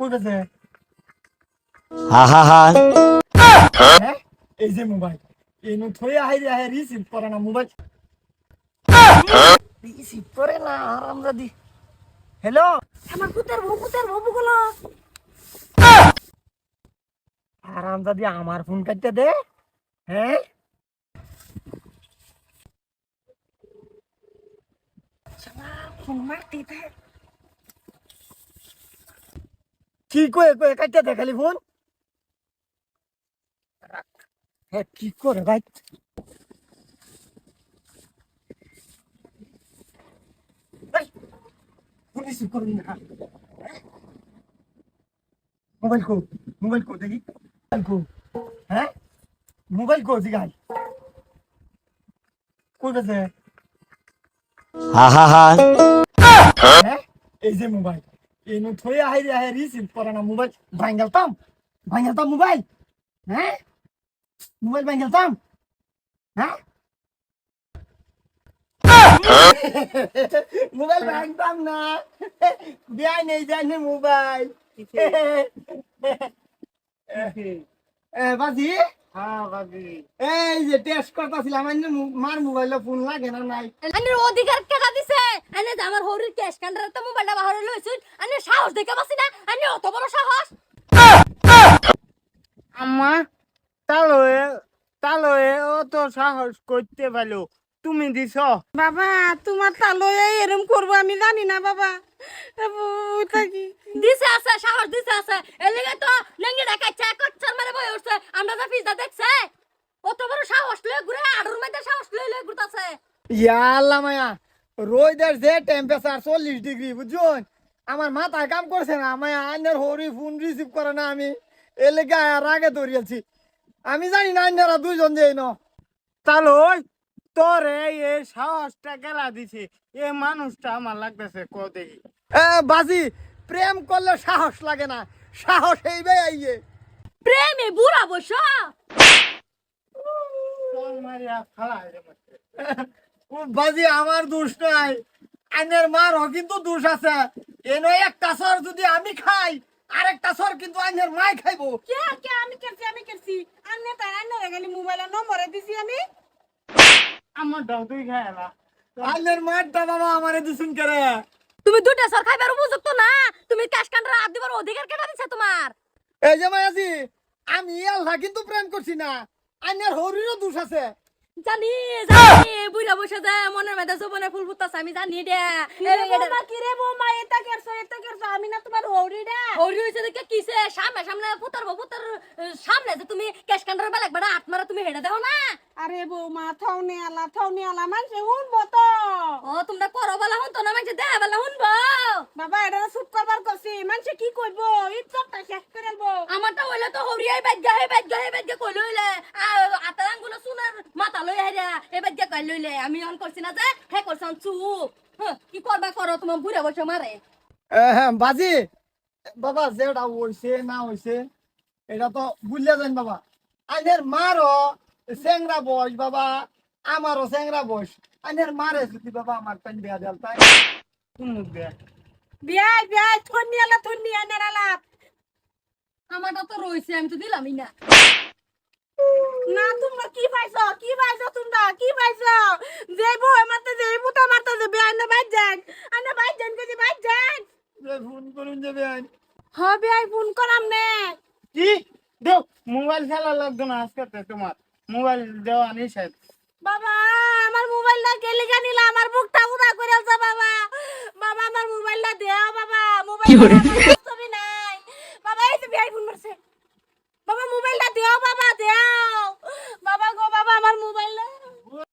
কই গেছে হা হা হা। হ্যাঁ? এই যে মোবাইল। এই নো থই আহে রে আহে রিসিভ করে না মোবাইল। রিসিভ করে না আরামজাদি হ্যালো আমার কুতের বউ কুতের বউ গুলো আরামজাদি আমার ফোন কাটতে দে। হ্যাঁ? ফোন মারতে দে। কি কয়ে কয়ে কাটতে দে খালি ফোন। হ্যাঁ কি করে ভাই ফোন করুন না। মোবাইল কো মোবাইল কো দেখি। মোবাইল কো হ্যাঁ? মোবাইল কো জিগাই কই গেছে? হা হা হা। হ্যাঁ? এই যে মোবাইল। এই নো থই আহে আহে রিসিভ করে না মোবাইল ভাঙ্গালতাম ভাঙ্গালতাম মোবাইল হ্যাঁ? মোবাইল ভাঙ্গালতাম হ্যাঁ? মোবাইল ভাঙতাম না বিয়াই নেই জানি মোবাইল। বাজি? হ্যাঁ এই যে টেস্ট করতেছিলাম মার মোবাইলে ফোন লাগে না নাই। আনের অধিকার কেটা দিছে আনে যে আমার হরির ক্যাশ কান্ডার তো মোবাইলটা বাহির লইছুন আনে সাহস দেখে পাসি না। আনে অত বড় সাহস। আম্মা তালয়ে তালয়ে ও সাহস করতে তুমি দিছ? বাবা তোমার তালয়ে এরম করব আমি জানি না বাবা। দিছে আছে সাহস দিছে আছে। এলিগে তো ইয়া মায়া রোদের যে টেম্পারেচার চল্লিশ ডিগ্রি বুঝুন আমার কাম করছে না মায়া আইনের হরি ফোন রিসিভ করে না আমি। আর আগে আমি জানি না আইনারা দুইজন যে ন। তোরে এ সাহসটা গেলা দিছে এ মানুষটা আমার লাগতেছে ক দেখি। বাজি প্রেম করলে সাহস লাগে না সাহস এইবে আইয়ে প্রেমে বুড়া বস। মারিয়া ফালাই রে মধ্যে। ও বাজি আমার দোষ নাই। আইনের মারও কিন্তু দোষ আছে। এনো একটা সর যদি আমি খাই আরেকটা সর কিন্তু আইনের মাই খাইবো। কে কে আমি করছি আমি করছি আন্নে তাই আন্নে গেলি মোবাইলের নম্বরে দিছি আমি। আমার দাও তুই খাইলা আইনের মারটা বাবা আমারে দিছুন করে? তুমি দুটা সর খাইবার উপযুক্ত না? তুমি ক্যাশ কান্ডার হাত দিবার অধিকার কেটা দিছে তোমার? এই যে মায়াজি আমি আল্লাহ কিন্তু প্রেম করছি না। আইনের হরিরও দোষ আছে। জানি জানি বুড়া বসে যায় মনের মেধা জোবনে ফুল আমি জানি দে। কিরে বৌমা এটা করছ এটা করছ আমি না তোমার হৌরিটা হরি হইছে দেখে কিসে? সামনে সামনে পুতার বউ পুতার সামনে যে তুমি ক্যাশ কান্ডার বেলাক বেড়া হাত মারা তুমি হেডে দাও না। আরে বৌমা থাউনি আলা থাউনি আলা মানুষ তো। বাবা এটা চুপ করবার করছি মানুষে কি করব ইজ্জতটা শেষ করে দেবো আমারটা হইলে তো হরিয়াই বাদ গাহে বাদ গাহে বাদ গে কই লইলে আতার আঙ্গুলো সুনার মাথা লই হাইরা এ বাদ গে কই লইলে আমি অন করছি না যে হে করছাম চুপ। হ্যাঁ, কি করবা করো তোমার বুড়া বসে মারে হ্যাঁ বাজি। বাবা যেটা হইছে না হইছে এটা তো বুঝলে যান বাবা। আইনের মারও চেংরা বয়স বাবা। আমারও চেংরা বয়স। আইনের মারে যদি বাবা আমার টাইম দেয়া দেল তাই তুমি দে বিয়াই বিয়াই থন্নি আলা আনার আমারটা তো রইছে আমি তো দিলামই না। না তোমরা কি পাইছো? কি পাইছো তোমরা? কি পাইছো? যে বউ মারতে যে বুতা মারতে যে বিয়াই না বাইর যান। আনা বাইর যান কে যে বাইর যান। ফোন করুন আইন হ বিয়াই ফোন করাম নে। কি? মোবাইল খেলা লাগতো না আজকে তোমার। মোবাইল দেওয়া নিষেধ বাবা আমার মোবাইলটা গেলি জানিলা আমার বুকটা উড়া করে বাবা। বাবা আমার মোবাইলটা দেও বাবা। মোবাইল